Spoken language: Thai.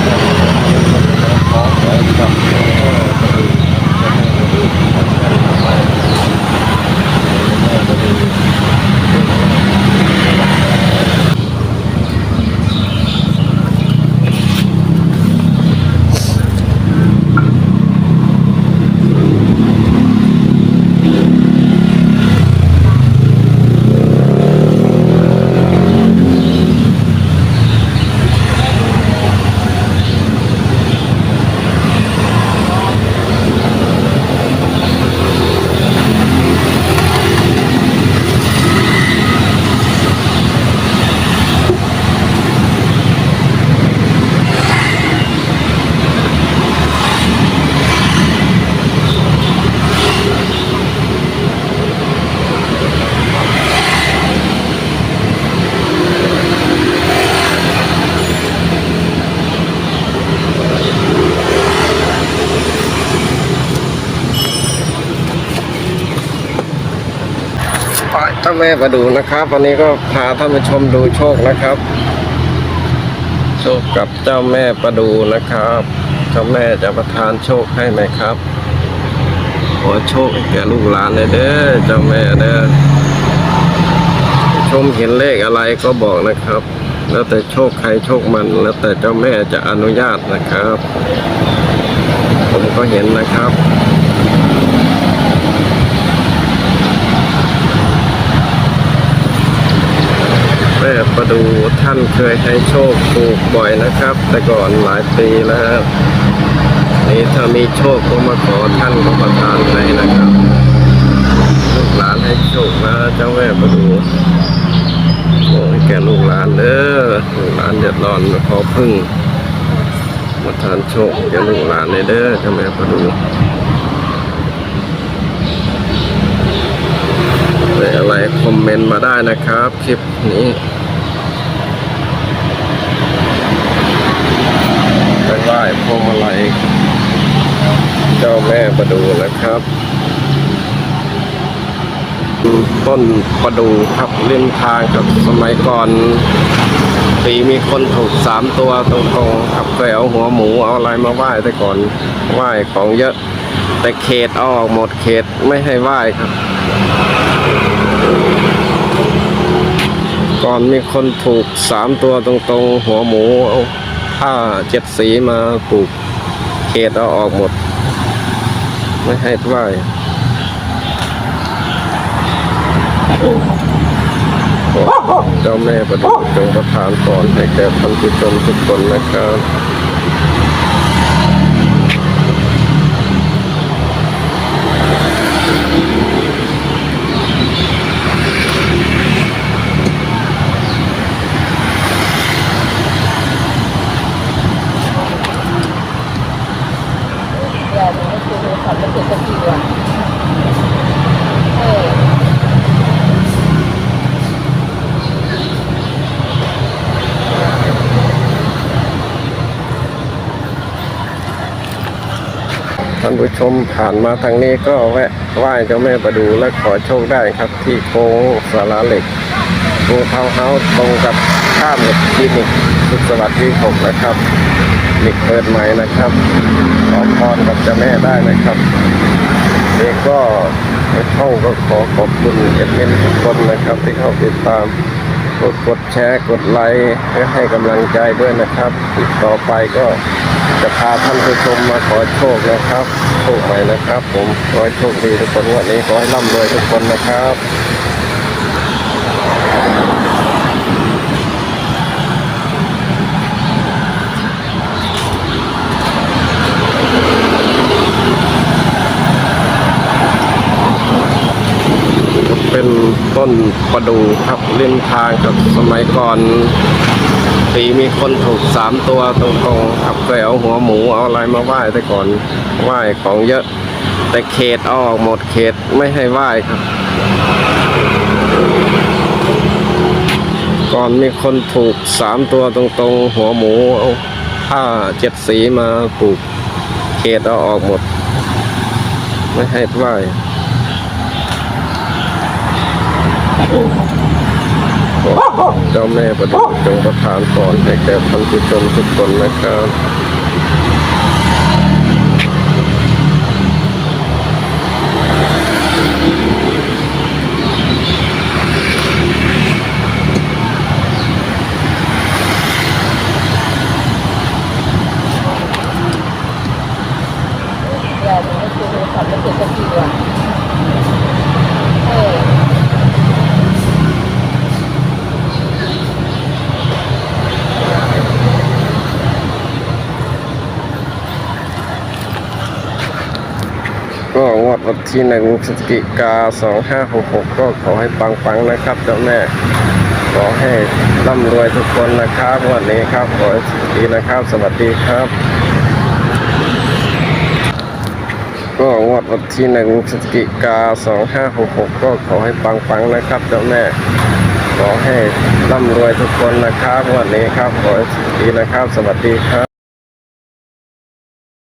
Thank you. ท่านแม่มาดูนะครับ วันนี้ก็พาท่านผู้ชมดูโชคนะครับ โชคกับเจ้าแม่ประดูนะครับ เจ้าแม่จะประทานโชคให้ไหมครับ ขอโชคแก่ลูกหลานเลยเด้อเจ้าแม่เด้อชมเห็นเลขอะไรก็บอกนะครับ แล้วแต่โชคใครโชคมัน แล้วแต่เจ้าแม่จะอนุญาตนะครับ ผมก็เห็นนะครับ แม่ประดูท่านเคยให้โชคถูกบ่อยนะครับ แต่ก่อนหลายปีแล้วนี่ถ้ามีโชคก็มาขอท่านก็ประทานให้นะครับลูกหลานให้โชคนะเจ้าแม่ประดูโอ้ยแกลูกหลานเด้อลูกหลานเดือดร้อนขอพึ่งมาทานโชคแกลูกหลานเลยเด้อเจ้าแม่ประดูอะไรคอมเมนต์มาได้นะครับ คลิปนี้ ไปไหว้พวงมาลัย เจ้าแม่ประดูนะครับ ต้นประดูครับริมทางครับสมัยก่อนปีมีคนถูกสามตัวตรงๆครับเคยเอาหัวหมูเอาอะไรมาไหว้แต่ก่อนไหว้ของเยอะ แต่เขตเอาออกหมดเขตไม่ให้ไหว้ครับ ก่อนมีคนถูกสามตัวตรงๆ หัวหมูเอาผ้าเจ็ดสีมาปลูกเขตเอาออกหมด ไม่ให้ไหว้เจ้าแม่ประดุจงประทานพรให้แก่ท่านผู้ชมทุกคนนะครับ อย่าหนูไม่คุยโทรศัพท์แล้วเกิดสักทีว่ะเออ ท่าน ผู้ชมผ่านมาทางนี้ก็แวะไหว้เจ้าแม่ประดูและขอโชคได้ครับ ที่โค้งสาราเหล็กโค้งเท้าเฮาส์ตรงกับข้ามกับคลินิกสุขสวัสดิ์ที่หกนะครับคลินิกเปิดใหม่นะครับขอพรกับเจ้าแม่ได้นะครับเด็กก็เข้าก็ขอขอบคุณเอฟเอ็นทุกคนนะครับ ที่เข้าติดตามกดกดแชร์กดไลค์เพื่อให้กำลังใจด้วยนะครับอีกต่อไปก็ จะพาท่านผู้ชมมาขอโชคนะครับ โชคใหม่นะครับ ผมขอให้โชคดีทุกคนวันนี้ขอให้ร่ำรวยทุกคนนะครับเป็นต้นประดูครับริมทางครับสมัยก่อนีมีคนถูกสามตัวตรงๆครับเคยเอาหัวหมูเอาอะไรมาไหว้แต่ก่อนไหว้ของเยอะ แต่เขตอออกหมดเขตไม่ให้ไหว้ครับ ก่อนมีคนถูกสามตัวตรงๆ หัวหมูเอาผ้าเจ็ดสีมาปลูกเขตเอาออกหมด ไม่ให้ไหว้ ขอขอเจ้าแม่ประดูจงประทานพรให้แก่ท่านผู้ชมทุกคนนะครับอย่าหนูไม่คุยโทรศัพท์ไม่เสร็จสักทีว่ะเวันที่หนึ่งพฤศจิกาสองห้าหกหกก็ขอให้ปังๆนะครับเจ้าแม่ขอให้ร่ำรวยทุกคนนะครับวันนี้ครับขอให้ดีนะครับ สวัสดีครับ ก็งวดวันที่หนึ่งพฤศจิกาสองห้าหกหกก็ขอให้ปังๆนะครับเจ้าแม่ขอให้ร่ำรวยทุกคนนะครับวันนี้ครับขอให้ดีนะครับ สวัสดีครับ